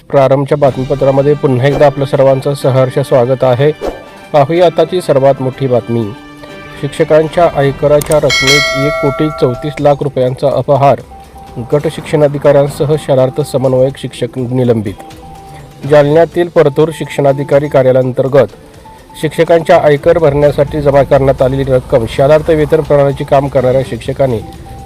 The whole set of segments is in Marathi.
प्रारंभच्या बातमीपत्रामध्ये पुन्हा एकदा आपलं सर्वांचं सहर्ष स्वागत आहे. पाहूया आताची सर्वात मोठी बातमी. शिक्षकांच्या आयकराच्या रकमेत एक कोटी चौतीस लाख रुपयांचा अपहार. गट शिक्षणाधिकाऱ्यांसह शरार्थ समन्वयक शिक्षक निलंबित. जालन्यातील परतूर शिक्षणाधिकारी कार्यालयांतर्गत शिक्षकांच्या आयकर भरण्यासाठी जमा करण्यात आलेली रक्कम शरार्थ वेतन प्रणालीचे काम करणाऱ्या शिक्षकांनी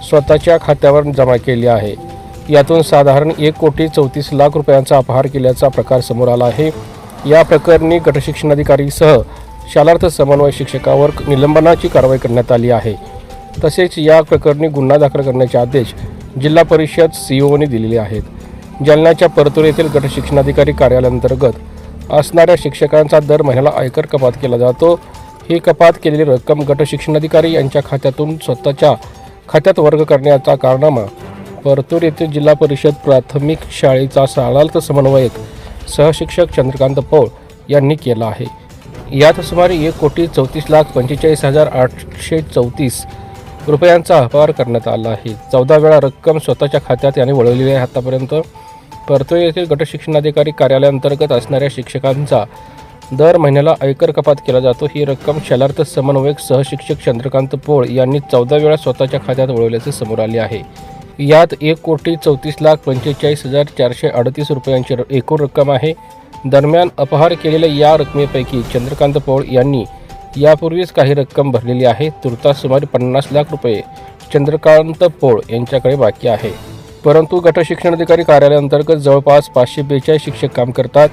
स्वतःच्या खात्यावर जमा केली आहे. यातून साधारण एक कोटी चौतीस लाख रुपयांचा अपहार केल्याचा प्रकार समोर आला आहे. या प्रकरणी गटशिक्षणाधिकारीसह शालार्थ समन्वय शिक्षकावर निलंबनाची कारवाई करण्यात आली आहे. तसेच या प्रकरणी गुन्हा दाखल करण्याचे आदेश जिल्हा परिषद सीओने दिलेले आहेत. जालन्याच्या परतूर येथील गटशिक्षणाधिकारी कार्यालयांतर्गत असणाऱ्या शिक्षकांचा दर महिन्याला आयकर कपात केला जातो. ही कपात केलेली रक्कम गटशिक्षणाधिकारी यांच्या खात्यातून स्वतःच्या खात्यात वर्ग करण्याचा कारनामा परतूर येथील जिल्हा परिषद प्राथमिक शाळेचा शाळार्थ समन्वयक सहशिक्षक चंद्रकांत पौळ यांनी केला आहे. यात सुमारे एक कोटी चौतीस लाख पंचेचाळीस हजार आठशे चौतीस रुपयांचा अपहार करण्यात आला आहे. चौदा वेळा रक्कम स्वतःच्या खात्यात याने वळवलेली आहे. आतापर्यंत परतूर येथील गटशिक्षणाधिकारी कार्यालयाअंतर्गत असणाऱ्या शिक्षकांचा दर महिन्याला आयकर कपात केला जातो. ही रक्कम शालार्थ समन्वयक सहशिक्षक चंद्रकांत पोळ यांनी चौदा वेळा स्वतःच्या खात्यात वळवल्याचे समोर आले आहे. यात एक कोटी चौतीस लाख पंचेचाळीस हजार चारशे अडतीस रुपयांची र- एकूण रक्कम आहे. दरम्यान अपहार केलेल्या या रकमेपैकी चंद्रकांत पौळ यांनी यापूर्वीच काही रक्कम भरलेली आहे. तुर्तास सुमारे पन्नास लाख रुपये चंद्रकांत पोळ यांच्याकडे बाकी आहे. परंतु गटशिक्षणाधिकारी कार्यालयाअंतर्गत जवळपास पाचशे बेचाळीस शिक्षक काम करतात.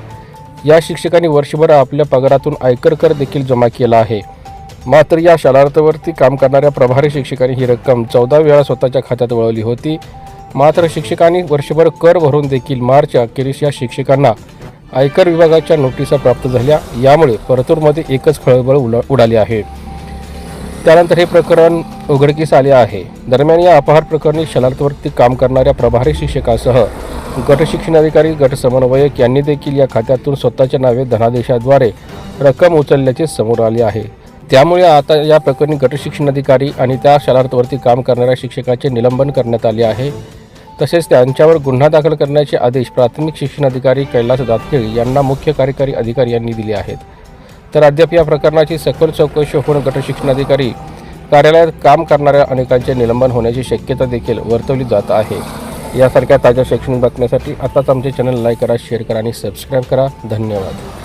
या शिक्षकांनी वर्षभर आपल्या पगारातून आयकर कर देखील जमा केला आहे. मात्र या शालार्थावरती काम करणाऱ्या प्रभारी शिक्षकांनी ही रक्कम चौदा वेळा स्वतःच्या खात्यात वळवली होती. मात्र शिक्षकांनी वर्षभर कर भरून देखील मार्च अखेरीस या शिक्षकांना आयकर विभागाच्या नोटिसा प्राप्त झाल्या. यामुळे परतूरमध्ये एकच खळबळ उडा उडाली आहे. त्यानंतर हे प्रकरण उघडकीस आले आहे. दरम्यान या अपहार प्रकरणी शलार्थवरती काम करणाऱ्या प्रभारी शिक्षकासह गटशिक्षण अधिकारी गट समन्वयक यांनी देखील या खात्यातून स्वतःच्या नावे धनादेशाद्वारे रक्कम उचलल्याचे समोर आले आहे. त्यामुळे आता या प्रकरणी गटशिक्षण अधिकारी आणि त्या शालार्थवरती काम करणाऱ्या शिक्षकाचे निलंबन करण्यात आले आहे. तसेच त्यांच्यावर गुन्हा दाखल करण्याचे आदेश प्राथमिक शिक्षणाधिकारी कैलास दातखेळी यांना मुख्य कार्यकारी अधिकारी यांनी दिले आहेत. तर अद्याप या प्रकरणाची सखोल चौकशी होऊन गटशिक्षणाधिकारी कार्यालयात काम करणाऱ्या अनेकांचे निलंबन होण्याची शक्यता देखील वर्तवली जात आहे. यासारख्या ताज्या शैक्षणिक बातम्यासाठी आताच आमचे चॅनल लाईक करा शेअर करा आणि सबस्क्राईब करा. धन्यवाद.